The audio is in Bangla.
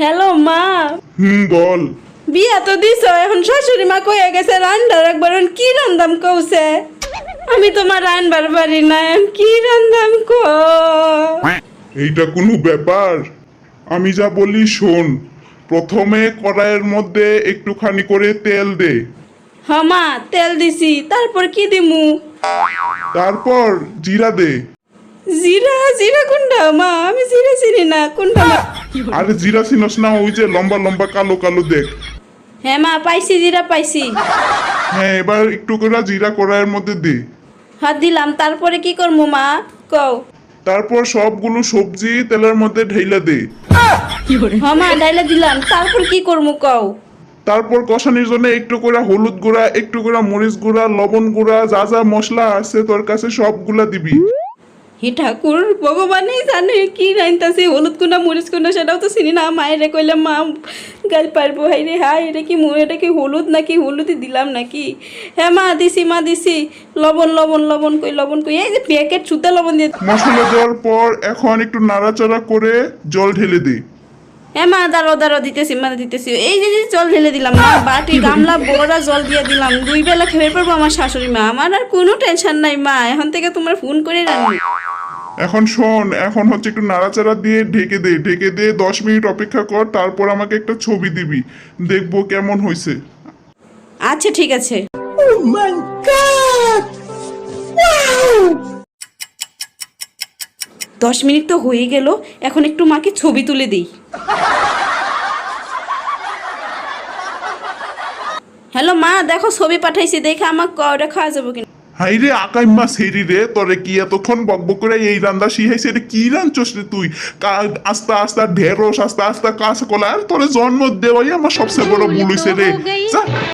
হ্যালো মা। হুম বল। বিয়া তো দিছ এখন শাশুড়ি মা কয়ে গেছে রান্নার একবার কি রান্দাম কৌছে? আমি তোমার রান্নার পারি না কি রান্দাম কো এইটা কোনো ব্যাপার। আমি যা বলি শোন প্রথমে কড়াইয়ের মধ্যে একটুখানি করে তেল দে। হামা তেল দিছি তারপর কি দিমু? তারপর জিরা দে। জিরা জিরা কোনটা মা? আমি জিরা চিনি না কোনটা আরে জিরা চিনস না ওই যে লম্বা লম্বা কালো কালো দেখ। হ্যাঁ মা পাইছি জিরা পাইছি। হ্যাঁ এবার একটু করে জিরা কড়াইয়ের মধ্যে দে। হাত দিলাম। তারপরে কি করব মা? কও। তারপর সবগুলো সবজি তেলের মধ্যে ঢেলে দে। হ মা ডাইলে দিলাম। তারপর কি করব কও। তারপর কষানির জন্য একটু করে হলুদ গুঁড়া একটু করে মরিচ গুঁড়া লবণ গুঁড়া যা যা মশলা আছে তোর কাছে সবগুলা দিবি। হে ঠাকুর ভগবানই জানে কি রাইনতাছি হলুদ কুন্ডা মরিচ কুন্ডা সেটাও তো চিনি না। মায়ের কইলে মা গাল পারব। হাই রে হাই এটা কি এটা কি হলুদ নাকি হলুদই দিলাম নাকি? হ্যাঁ মা দিছি মা দিছি। লবণ লবণ লবণ কই লবণ কই। এই যে প্যাকেট সুতে লবণ দিয়ে মশলা দেওয়ার পর এখন একটু নাড়াচাড়া করে জল ঢেলে দে হ্যাঁ মা দাঁড়ো দাঁড়ো দিতেছি মা দিতেছি। এই যে জল ঢেলে দিলাম মা বাটি গামলা বড়া জল দিয়ে দিলাম। দুই বেলা খেয়ে পারব আমার শাশুড়ি মা। আমার আর কোনো টেনশন নাই মা। এখন থেকে তোমার ফোন করে রান্নি এখন শোন এখন হচ্ছে একটু নাড়াচাড়া দিয়ে ঢেকে দে ঢেকে দিয়ে দশ মিনিট অপেক্ষা কর তারপর আমাকে একটা ছবি দিবি দেখব কেমন হয়েছে আচ্ছা ঠিক আছে। দশ মিনিট তো হয়ে গেল এখন একটু মাকে ছবি তুলে দিই। হ্যালো মা দেখো ছবি পাঠাইছি দেখে আমার কটা খাওয়া যাব কিনা। হাই রে আকাইম্মা সেরি রে, তোরে কি এতক্ষণ বকবক করে এই রান্দা শিখাইছে রে কি রাঞ্চস রে তুই? আস্তে আস্তে ঢেঁড়স, আস্তে আস্তে কাঁচকলা, আর তোরে জন্ম দেওয়াই আমার সবচেয়ে বড় ভুল হয়েছে রে।